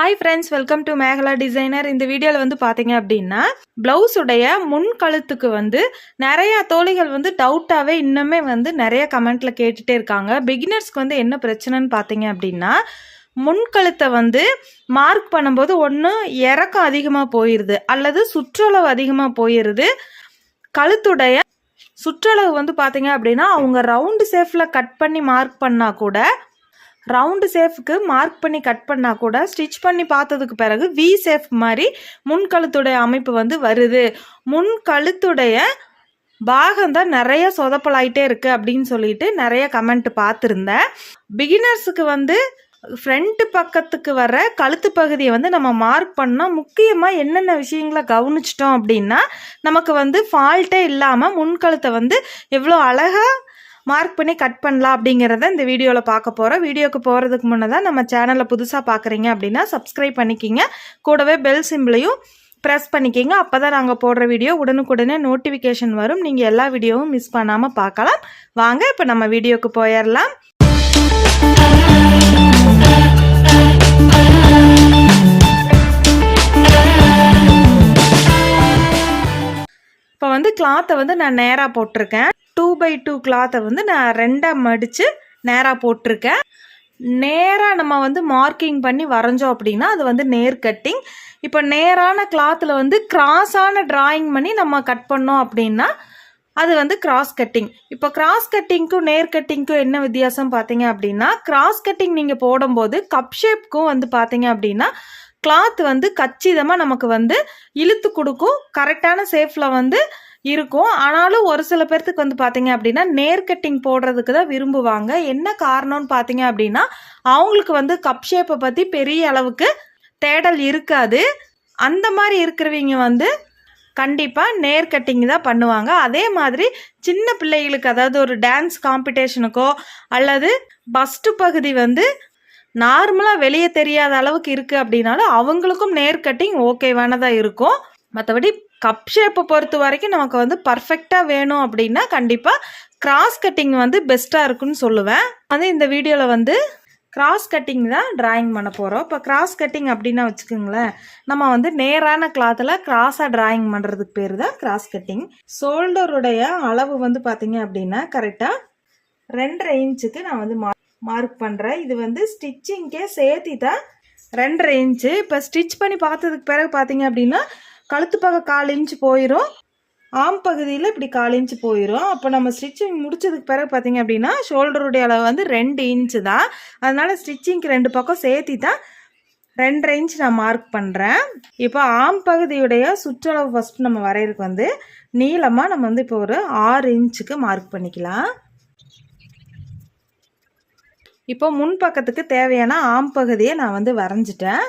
Hi friends welcome to Mekala designer இந்த வீடியோவில் வந்து பார்த்தீங்க அப்படின்னா ப்ளவுஸுடைய முன் கழுத்துக்கு வந்து நிறையா தோழிகள் வந்து டவுட்டாகவே இன்னுமே வந்து நிறைய கமெண்ட்டில் கேட்டுகிட்டே இருக்காங்க. பிகினர்ஸ்க்கு வந்து என்ன பிரச்சனைன்னு பார்த்தீங்க அப்படின்னா முன்கழுத்தை வந்து மார்க் பண்ணும்போது ஒன்று இறக்கம் அதிகமாக போயிடுது அல்லது சுற்றளவு அதிகமாக போயிடுது கழுத்துடைய சுற்றளவு வந்து பார்த்தீங்க அப்படின்னா அவங்க ரவுண்டு ஷேஃபில் கட் பண்ணி மார்க் பண்ணால் கூட ரவுண்டு சேஃப்க்கு மார்க் பண்ணி கட் பண்ணால் கூட ஸ்டிச் பண்ணி பார்த்ததுக்கு பிறகு வி சேஃப் மாதிரி முன்கழுத்துடைய அமைப்பு வந்து வருது. முன்கழுத்துடைய பாகம் தான் நிறைய சொதப்பலாயிட்டே இருக்குது அப்படின்னு சொல்லிட்டு நிறைய கமெண்ட் பார்த்துருந்தேன். பிகினர்ஸுக்கு வந்து ஃப்ரண்ட் பக்கத்துக்கு வர கழுத்து பகுதியை வந்து நம்ம மார்க் பண்ணால் முக்கியமாக என்னென்ன விஷயங்களை கவனிச்சிட்டோம் அப்படின்னா நமக்கு வந்து ஃபால்ட்டே இல்லாமல் முன்கழுத்தை வந்து எவ்வளோ அழகாக மார்க் பண்ணி கட் பண்ணலாம் அப்படிங்கிறத இந்த வீடியோவில் பார்க்க போகிறோம் வீடியோக்கு போகிறதுக்கு முன்னே தான் நம்ம சேனலை புதுசாக பார்க்குறீங்க அப்படின்னா சப்ஸ்கிரைப் பண்ணிக்கிங்க. கூடவே பெல் சிம்பிளையும் ப்ரெஸ் பண்ணிக்கிங்க. அப்போ தான் நாங்கள் போடுற வீடியோ உடனுக்குடனே நோட்டிஃபிகேஷன் வரும். நீங்கள் எல்லா வீடியோவும் மிஸ் பண்ணாமல் பார்க்கலாம். வாங்க இப்போ நம்ம வீடியோக்கு போயிடலாம் இப்போ வந்து கிளாத்தை வந்து நான் நேராக போட்டிருக்கேன். டூ பை டூ கிளாத்தை வந்து நான் ரெண்டாக மடித்து நேராக போட்டிருக்கேன். நேராக நம்ம வந்து மார்க்கிங் பண்ணி வரைஞ்சோம் அப்படின்னா அது வந்து நேர் கட்டிங் இப்போ நேரான கிளாத்தில் வந்து கிராஸான டிராயிங் பண்ணி நம்ம கட் பண்ணோம் அப்படின்னா அது வந்து கிராஸ் கட்டிங் இப்போ கிராஸ் கட்டிங்க்கும் நேர் கட்டிங்க்கும் என்ன வித்தியாசம் பார்த்தீங்க அப்படின்னா கிராஸ் கட்டிங் நீங்கள் போடும்போது கப் ஷேப்க்கும் வந்து பார்த்தீங்க அப்படின்னா கிளாத் வந்து கச்சிதமாக நமக்கு வந்து இழுத்து கொடுக்கும். கரெக்டான சேஃபில் வந்து இருக்கும். ஆனாலும் ஒரு சில பேர்த்துக்கு வந்து பார்த்தீங்க அப்படின்னா நேர் கட்டிங் போடுறதுக்கு தான் விரும்புவாங்க. என்ன காரணம்னு பார்த்தீங்க அப்படின்னா அவங்களுக்கு வந்து கப் ஷேப்பை பற்றி பெரிய அளவுக்கு தேடல் இருக்காது. அந்த மாதிரி இருக்கிறவங்க வந்து கண்டிப்பாக நேர் கட்டிங் தான் பண்ணுவாங்க. அதே மாதிரி சின்ன பிள்ளைகளுக்கு அதாவது ஒரு டான்ஸ் காம்படிஷனுக்கோ அல்லது பஸ்ட்டு பகுதி வந்து நார்மலாக வெளியே தெரியாத அளவுக்கு இருக்குது அப்படின்னாலும் அவங்களுக்கும் நேர் கட்டிங் ஓகேவானதாக இருக்கும். மற்றபடி கப் ஷேப்பை பொறுத்த வரைக்கும் நமக்கு வந்து பர்ஃபெக்டாக வேணும் அப்படின்னா கண்டிப்பாக கிராஸ் கட்டிங் வந்து பெஸ்ட்டாக இருக்குன்னு சொல்லுவேன். அது இந்த வீடியோவில் வந்து கிராஸ் கட்டிங் தான் ட்ராயிங் பண்ண போகிறோம் இப்போ கிராஸ் கட்டிங் அப்படின்னா வச்சுக்கோங்களேன் நம்ம வந்து நேரான கிளாத்தில் கிராஸாக ட்ராயிங் பண்ணுறதுக்கு பேர் தான் கிராஸ் கட்டிங் ஷோல்டருடைய அளவு வந்து பார்த்தீங்க அப்படின்னா கரெக்டாக ரெண்டரை இன்ச்சுக்கு நான் வந்து மார்க் பண்ணுறேன் இது வந்து ஸ்டிச்சிங்க்கே சேர்த்தி தான் ரெண்டரை இன்ச்சு. இப்போ ஸ்டிச் பண்ணி பார்த்ததுக்கு பிறகு பார்த்தீங்க அப்படின்னா கழுத்து பக்கம் கால் இன்ச்சு போயிடும் ஆம் பகுதியில் இப்படி கால் இன்ச்சு போயிடும் அப்போ நம்ம ஸ்டிச்சிங் முடிச்சதுக்கு பிறகு பார்த்தீங்க அப்படின்னா ஷோல்டருடைய அளவு வந்து ரெண்டு இன்ச்சு தான். அதனால் ஸ்டிச்சிங்க்கு ரெண்டு பக்கம் சேர்த்தி தான் ரெண்டரை இன்ச் நான் மார்க் பண்ணுறேன் இப்போ ஆம் பகுதியுடைய சுற்றளவு ஃபஸ்ட்டு நம்ம வரையறதுக்கு வந்து நீளமாக நம்ம வந்து இப்போ ஒரு ஆறு இன்ச்சுக்கு மார்க் பண்ணிக்கலாம். இப்போ முன் பக்கத்துக்கு தேவையான ஆம் பகுதியை நான் வந்து வரைஞ்சிட்டேன்.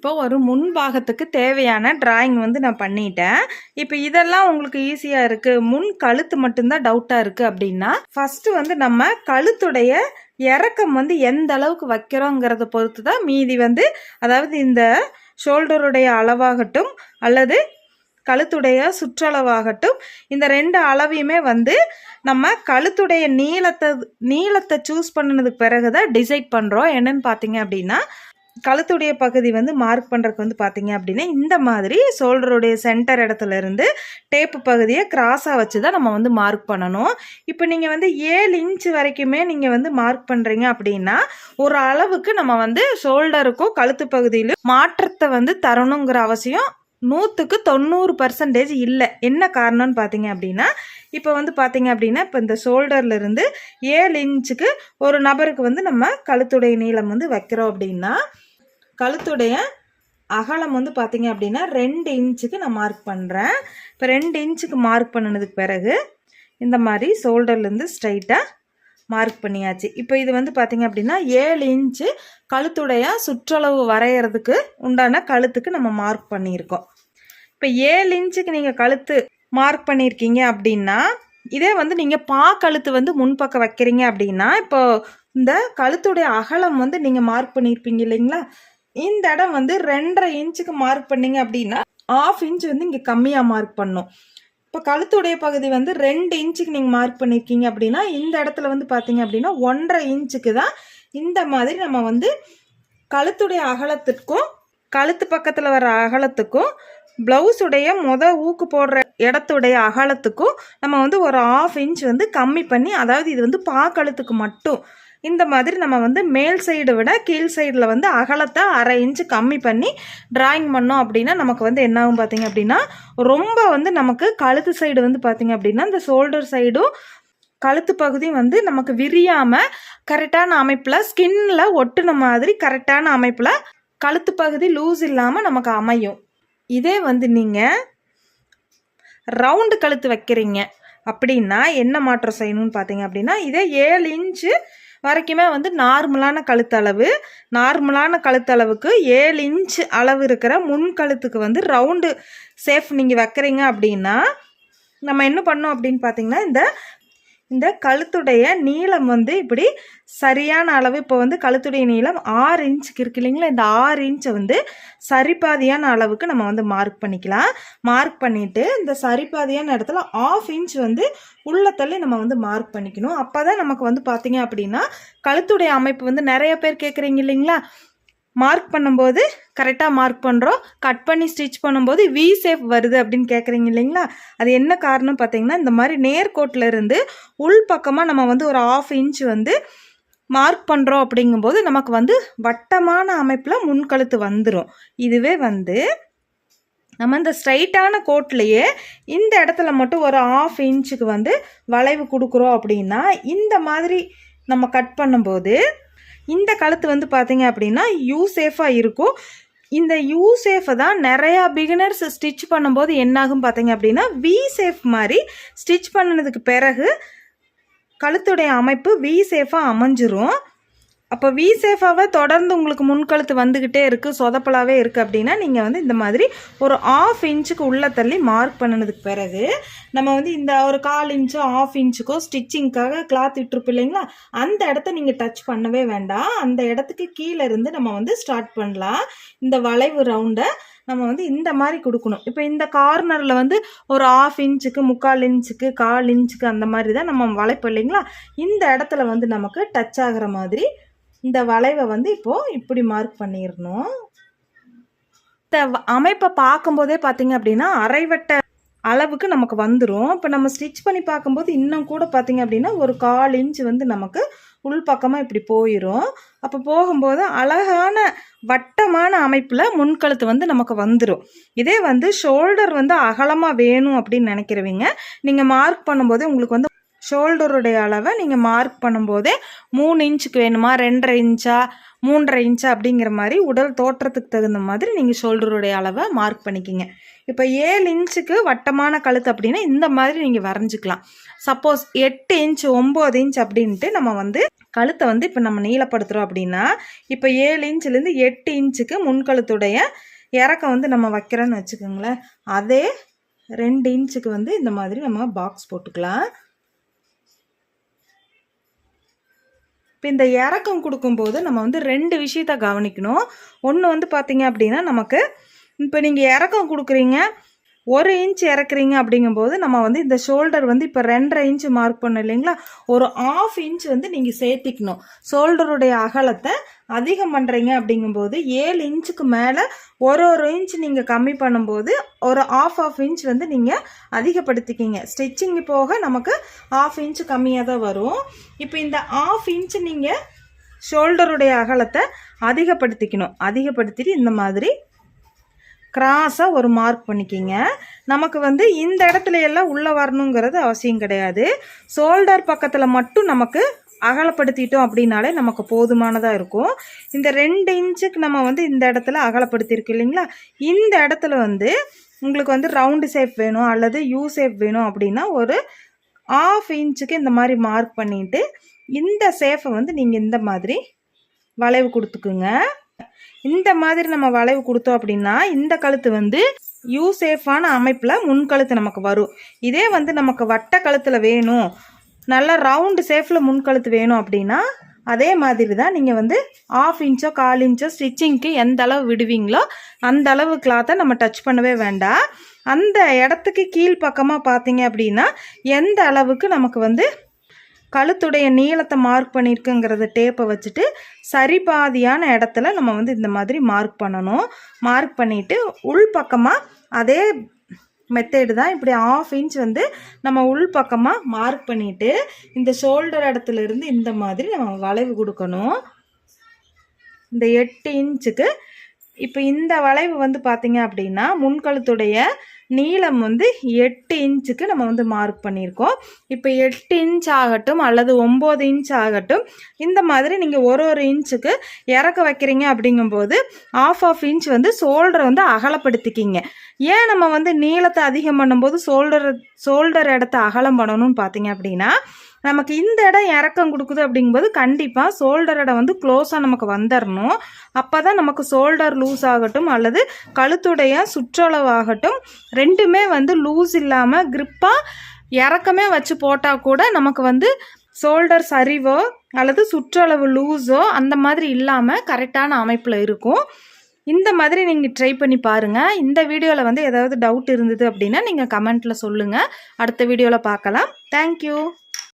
இப்போ ஒரு முன் பாகத்துக்கு தேவையான டிராயிங் வந்து நான் பண்ணிட்டேன். இப்போ இதெல்லாம் உங்களுக்கு ஈஸியாக இருக்குது முன் கழுத்து மட்டும்தான் டவுட்டாக இருக்குது அப்படின்னா ஃபஸ்ட்டு வந்து நம்ம கழுத்துடைய இறக்கம் வந்து எந்த அளவுக்கு வைக்கிறோங்கிறத பொறுத்து தான் மீதி வந்து அதாவது இந்த ஷோல்டருடைய அளவாகட்டும் அல்லது கழுத்துடைய சுற்றளவாகட்டும் இந்த ரெண்டு அளவையுமே வந்து நம்ம கழுத்துடைய நீளத்தை நீளத்தை சூஸ் பண்ணினதுக்கு பிறகு தான் டிசைட் பண்ணுறோம் என்னன்னு பார்த்தீங்க அப்படின்னா கழுத்துடைய பகுதி வந்து மார்க் பண்ணுறதுக்கு வந்து பார்த்தீங்க அப்படின்னா இந்த மாதிரி ஷோல்டருடைய சென்டர் இடத்துல இருந்து டேப்பு பகுதியை கிராஸாக வச்சு தான் நம்ம வந்து மார்க் பண்ணணும். இப்போ நீங்கள் வந்து ஏழு இன்ச் வரைக்குமே நீங்கள் வந்து மார்க் பண்ணுறீங்க அப்படின்னா ஒரு அளவுக்கு நம்ம வந்து ஷோல்டருக்கும் கழுத்து பகுதியிலும் மாற்றத்தை வந்து தரணுங்கிற அவசியம் நூற்றுக்கு தொண்ணூறு பர்சன்டேஜ் இல்லை. என்ன காரணம்னு பார்த்தீங்க அப்படின்னா இப்போ வந்து பார்த்தீங்க அப்படின்னா இப்போ இந்த ஷோல்டர்லேருந்து ஏழு இன்ச்சுக்கு ஒரு நபருக்கு வந்து நம்ம கழுத்துடைய நீளம் வந்து வைக்கிறோம் அப்படின்னா கழுத்துடைய அகலம் வந்து பார்த்தீங்க அப்படின்னா ரெண்டு இன்ச்சுக்கு நான் மார்க் பண்ணுறேன் இப்போ ரெண்டு இன்ச்சுக்கு மார்க் பண்ணினதுக்கு பிறகு இந்த மாதிரி ஷோல்டர்லேருந்து ஸ்ட்ரைட்டாக மார்க் பண்ணியாச்சு. இப்போ இது வந்து பார்த்தீங்க அப்படின்னா ஏழு இன்ச்சு கழுத்துடைய சுற்றளவு வரைகிறதுக்கு உண்டான கழுத்துக்கு நம்ம மார்க் பண்ணியிருக்கோம். இப்போ ஏழு இன்ச்சுக்கு நீங்கள் கழுத்து மார்க் பண்ணியிருக்கீங்க அப்படின்னா இதே வந்து நீங்கள் பா கழுத்து வந்து முன்பக்கம் வைக்கிறீங்க அப்படின்னா இப்போ இந்த கழுத்துடைய அகலம் வந்து நீங்கள் மார்க் பண்ணியிருப்பீங்க இல்லைங்களா? இந்த இடம் வந்து ரெண்டரை இன்ச்சுக்கு மார்க் பண்ணீங்க அப்படின்னா ஆஃப் இன்ச் வந்து இங்கே கம்மியாக மார்க் பண்ணும். இப்போ கழுத்துடைய பகுதி வந்து ரெண்டு இன்ச்சுக்கு நீங்கள் மார்க் பண்ணியிருக்கீங்க அப்படின்னா இந்த இடத்துல வந்து பார்த்தீங்க அப்படின்னா ஒன்றரை இன்ச்சுக்கு தான் இந்த மாதிரி நம்ம வந்து கழுத்துடைய அகலத்துக்கும் கழுத்து பக்கத்தில் வர அகலத்துக்கும் ப்ளவுஸுடைய முத ஊக்கு போடுற இடத்துடைய அகலத்துக்கும் நம்ம வந்து ஒரு ஆஃப் இன்ச் வந்து கம்மி பண்ணி அதாவது இது வந்து பாக்கழுத்துக்கு மட்டும் இந்த மாதிரி நம்ம வந்து மேல் சைடு விட கீழ் சைடில் வந்து அகலத்தை அரை இன்ச்சு கம்மி பண்ணி ட்ராயிங் பண்ணோம் அப்படின்னா நமக்கு வந்து என்ன ஆகும் பார்த்தீங்க அப்படின்னா ரொம்ப வந்து நமக்கு கழுத்து சைடு வந்து பார்த்தீங்க அப்படின்னா இந்த ஷோல்டர் சைடும் கழுத்து பகுதியும் வந்து நமக்கு விரியாமல் கரெக்டான அமைப்பில் ஸ்கின்னில் ஒட்டுன மாதிரி கரெக்டான அமைப்பில் கழுத்து பகுதி லூஸ் இல்லாமல் நமக்கு அமையும். இதே வந்து நீங்கள் ரவுண்டு கழுத்து வைக்கிறீங்க அப்படின்னா என்ன மாற்றம் செய்யணும்னு பார்த்தீங்க அப்படின்னா இதே ஏழு இன்ச்சு வரைக்குமே வந்து நார்மலான கழுத்தளவு. நார்மலான கழுத்தளவுக்கு ஏழு இன்ச் அளவு இருக்கிற முன் கழுத்துக்கு வந்து ரவுண்டு சேஃப் நீங்கள் வைக்கிறீங்க அப்படின்னா நம்ம என்ன பண்ணோம் அப்படின்னு பார்த்தீங்கன்னா இந்த இந்த கழுத்துடைய நீளம் வந்து இப்படி சரியான அளவு இப்போ வந்து கழுத்துடைய நீளம் ஆறு இன்ச்சுக்கு இருக்கு இல்லைங்களா? இந்த ஆறு இன்ச்சை வந்து சரிபாதியான அளவுக்கு நம்ம வந்து மார்க் பண்ணிக்கலாம். மார்க் பண்ணிவிட்டு இந்த சரிபாதியான இடத்துல ஆஃப் இன்ச் வந்து உள்ள தள்ளி நம்ம வந்து மார்க் பண்ணிக்கணும். அப்போ தான் நமக்கு வந்து பார்த்தீங்க அப்படின்னா கழுத்துடைய அமைப்பு வந்து நிறைய பேர் கேட்குறீங்க இல்லைங்களா? மார்க் பண்ணும்போது கரெக்டாக மார்க் பண்ணுறோம் கட் பண்ணி ஸ்டிச் பண்ணும்போது வி சேஃப் வருது அப்படின்னு கேட்குறீங்க இல்லைங்களா? அது என்ன காரணம் பார்த்தீங்கன்னா இந்த மாதிரி நேர்கோட்டில் இருந்து உள் பக்கமாக நம்ம வந்து ஒரு ஆஃப் இன்ச் வந்து மார்க் பண்ணுறோம் அப்படிங்கும்போது நமக்கு வந்து வட்டமான அமைப்பில் முன்கழுத்து வந்துடும் இதுவே வந்து நம்ம இந்த ஸ்ட்ரைட்டான கோட்லேயே இந்த இடத்துல மட்டும் ஒரு ஆஃப் இன்ச்சுக்கு வந்து வளைவு கொடுக்குறோம் அப்படின்னா இந்த மாதிரி நம்ம கட் பண்ணும்போது இந்த கழுத்து வந்து பார்த்தீங்க அப்படின்னா யூ சேஃபாக இருக்கும். இந்த யூ சேஃபை தான் நிறையா பிகினர்ஸ் ஸ்டிச் பண்ணும்போது என்னாகும் பார்த்தீங்க அப்படின்னா வி சேஃப் மாதிரி ஸ்டிச் பண்ணதுக்கு பிறகு கழுத்துடைய அமைப்பு வி சேஃபாக அமைஞ்சிரும். அப்போ வி சேஃபாகவே தொடர்ந்து உங்களுக்கு முன்கழுத்து வந்துக்கிட்டே இருக்குது சொதப்பலாகவே இருக்குது அப்படின்னா நீங்கள் வந்து இந்த மாதிரி ஒரு ஆஃப் இன்ச்சுக்கு உள்ளே தள்ளி மார்க் பண்ணினதுக்கு பிறகு நம்ம வந்து இந்த ஒரு கால் இன்ச்சோ ஆஃப் இன்ச்சுக்கோ ஸ்டிச்சிங்க்காக கிளாத் விட்டுருப்போம் இல்லைங்களா? அந்த இடத்த நீங்கள் டச் பண்ணவே வேண்டாம். அந்த இடத்துக்கு கீழே இருந்து நம்ம வந்து ஸ்டார்ட் பண்ணலாம். இந்த வளைவு ரவுண்டை நம்ம வந்து இந்த மாதிரி கொடுக்கணும். இப்போ இந்த கார்னரில் வந்து ஒரு ஆஃப் இன்ச்சுக்கு முக்கால் இன்ச்சுக்கு கால் இன்ச்சுக்கு அந்த மாதிரி தான் நம்ம வளைப்போம் இல்லைங்களா? இந்த இடத்துல வந்து நமக்கு டச் ஆகிற மாதிரி இந்த வளைவை வந்து இப்போது இப்படி மார்க் பண்ணிடணும் இந்த அமைப்பை பார்க்கும்போதே பார்த்தீங்க அப்படின்னா அரைவட்ட அளவுக்கு நமக்கு வந்துடும் இப்போ நம்ம ஸ்டிச் பண்ணி பார்க்கும்போது இன்னும் கூட பார்த்தீங்க அப்படின்னா ஒரு கால் இன்ச் வந்து நமக்கு உள் பக்கமாக இப்படி போயிடும் அப்போ போகும்போது அழகான வட்டமான அமைப்பில் முன்கழுத்து வந்து நமக்கு வந்துடும் இதே வந்து ஷோல்டர் வந்து அகலமாக வேணும் அப்படின்னு நினைக்கிறவங்க நீங்கள் மார்க் பண்ணும்போது உங்களுக்கு வந்து ஷோல்டருடைய அளவை நீங்கள் மார்க் பண்ணும்போதே மூணு இன்ச்சுக்கு வேணுமா ரெண்டரை இன்ச்சா மூன்றரை இன்ச்சா அப்படிங்கிற மாதிரி உடல் தோற்றத்துக்கு தகுந்த மாதிரி நீங்கள் ஷோல்டருடைய அளவை மார்க் பண்ணிக்கிங்க. இப்போ ஏழு இன்ச்சுக்கு வட்டமான கழுத்து அப்படின்னா இந்த மாதிரி நீங்கள் வரைஞ்சிக்கலாம். சப்போஸ் எட்டு இன்ச் ஒம்பது இன்ச் அப்படின்ட்டு நம்ம வந்து கழுத்தை வந்து இப்போ நம்ம நீளப்படுத்துகிறோம் அப்படின்னா இப்போ ஏழு இன்ச்சுலேருந்து எட்டு இன்ச்சுக்கு முன்கழுத்துடைய இறக்கம் வந்து நம்ம வைக்கிறோன்னு வச்சுக்கோங்களேன். அதே ரெண்டு இன்ச்சுக்கு வந்து இந்த மாதிரி நம்ம பாக்ஸ் போட்டுக்கலாம். இப்போ இந்த இறக்கம் கொடுக்கும்போது நம்ம வந்து ரெண்டு விஷயத்த கவனிக்கணும். ஒன்று வந்து பார்த்தீங்க அப்படின்னா நமக்கு இப்போ நீங்கள் இறக்கம் கொடுக்குறீங்க ஒரு இன்ச் இறக்குறீங்க அப்படிங்கும்போது நம்ம வந்து இந்த ஷோல்டர் வந்து இப்போ ரெண்டரை இன்ச் மார்க் பண்ணோம் இல்லைங்களா? ஒரு ஆஃப் இன்ச் வந்து நீங்கள் சேர்த்திக்கணும். ஷோல்டருடைய அகலத்தை அதிகம் பண்ணுறீங்க அப்படிங்கும்போது ஏழு இன்ச்சுக்கு மேலே ஒரு ஒரு இன்ச் நீங்கள் கம்மி பண்ணும்போது ஒரு ஆஃப் ஆஃப் இன்ச் வந்து நீங்கள் அதிகப்படுத்திக்கிங்க. ஸ்டிச்சிங் போக நமக்கு ஆஃப் இன்ச் கம்மியாக தான் வரும். இப்போ இந்த ஆஃப் இன்ச் நீங்கள் ஷோல்டருடைய அகலத்தை அதிகப்படுத்திக்கணும். அதிகப்படுத்திட்டு இந்த மாதிரி கிராஸாக ஒரு மார்க் பண்ணிக்கிங்க. நமக்கு வந்து இந்த இடத்துல எல்லாம் உள்ளே வரணுங்கிறது அவசியம் கிடையாது. ஷோல்டர் பக்கத்தில் மட்டும் நமக்கு அகலப்படுத்திட்டோம் அப்படின்னாலே நமக்கு போதுமானதாக இருக்கும். இந்த ரெண்டு இன்ச்சுக்கு நம்ம வந்து இந்த இடத்துல அகலப்படுத்தியிருக்கு இல்லைங்களா? இந்த இடத்துல வந்து உங்களுக்கு வந்து ரவுண்டு ஷேப் வேணும் அல்லது யூ ஷேப் வேணும் அப்படின்னா ஒரு ஆஃப் இன்ச்சுக்கு இந்த மாதிரி மார்க் பண்ணிவிட்டு இந்த ஷேஃபை வந்து நீங்கள் இந்த மாதிரி வளைவு கொடுத்துக்குங்க. இந்த மாதிரி நம்ம வளைவு கொடுத்தோம் அப்படின்னா இந்த கழுத்து வந்து யூ சேஃபான அமைப்பில் முன்கழுத்து நமக்கு வரும். இதே வந்து நமக்கு வட்ட கழுத்தில் வேணும். நல்லா ரவுண்டு சேஃபில் முன்கழுத்து வேணும் அப்படின்னா அதே மாதிரி தான் நீங்கள் வந்து ஆஃப் இன்ச்சோ கால் இன்ச்சோ ஸ்டிச்சிங்க்கு எந்த அளவு விடுவீங்களோ அந்த அளவு கிளாத்தை நம்ம டச் பண்ணவே வேண்டாம். அந்த இடத்துக்கு கீழ்ப்பக்கமாக பார்த்தீங்க அப்படின்னா எந்த அளவுக்கு நமக்கு வந்து கழுத்துடைய நீளத்தை மார்க் பண்ணியிருக்குங்கிறத டேப்பை வச்சுட்டு சரிபாதியான இடத்துல நம்ம வந்து இந்த மாதிரி மார்க் பண்ணணும். மார்க் பண்ணிவிட்டு உள் பக்கமாக அதே மெத்தேடு தான் இப்படி ஆஃப் இன்ச் வந்து நம்ம உள் பக்கமாக மார்க் பண்ணிவிட்டு இந்த ஷோல்டர் இடத்துல இருந்து இந்த மாதிரி நம்ம வளைவு கொடுக்கணும். இந்த எட்டு இன்ச்சுக்கு இப்போ இந்த வளைவு வந்து பார்த்தீங்க அப்படின்னா முன்கழுத்துடைய நீளம் வந்து எட்டு இன்ச்சுக்கு நம்ம வந்து மார்க் பண்ணியிருக்கோம். இப்போ எட்டு இன்ச் ஆகட்டும் அல்லது ஒம்பது இன்ச் ஆகட்டும் இந்த மாதிரி நீங்கள் ஒரு ஒரு இன்ச்சுக்கு இறக்க வைக்கிறீங்க அப்படிங்கும்போது ஆஃப் ஆஃப் இன்ச் வந்து ஷோல்டரை வந்து அகலப்படுத்திக்கிங்க. ஏன் நம்ம வந்து நீளத்தை அதிகம் பண்ணும்போது ஷோல்டர் ஷோல்டர் இடத்த அகலம் பண்ணணும்னு பார்த்தீங்க அப்படின்னா நமக்கு இந்த இடம் இறக்கம் கொடுக்குது அப்படிங்கும்போது கண்டிப்பாக ஷோல்டர் இடம் வந்து க்ளோஸாக நமக்கு வந்துடணும் அப்போ தான் நமக்கு ஷோல்டர் லூஸ் ஆகட்டும் அல்லது கழுத்துடைய சுற்றளவாகட்டும் ரெண்டுமே வந்து லூஸ் இல்லாமல் கிரிப்பாக இறக்கமே வச்சு போட்டால் கூட நமக்கு வந்து ஷோல்டர் சரிவோ அல்லது சுற்றளவு லூஸோ அந்த மாதிரி இல்லாமல் கரெக்டான அமைப்பில் இருக்கும். இந்த மாதிரி நீங்கள் ட்ரை பண்ணி பாருங்கள் இந்த வீடியோவில் வந்து ஏதாவது டவுட் இருந்தது அப்படின்னா நீங்கள் கமெண்ட்டில் சொல்லுங்கள் அடுத்த வீடியோவில் பார்க்கலாம். தேங்க்யூ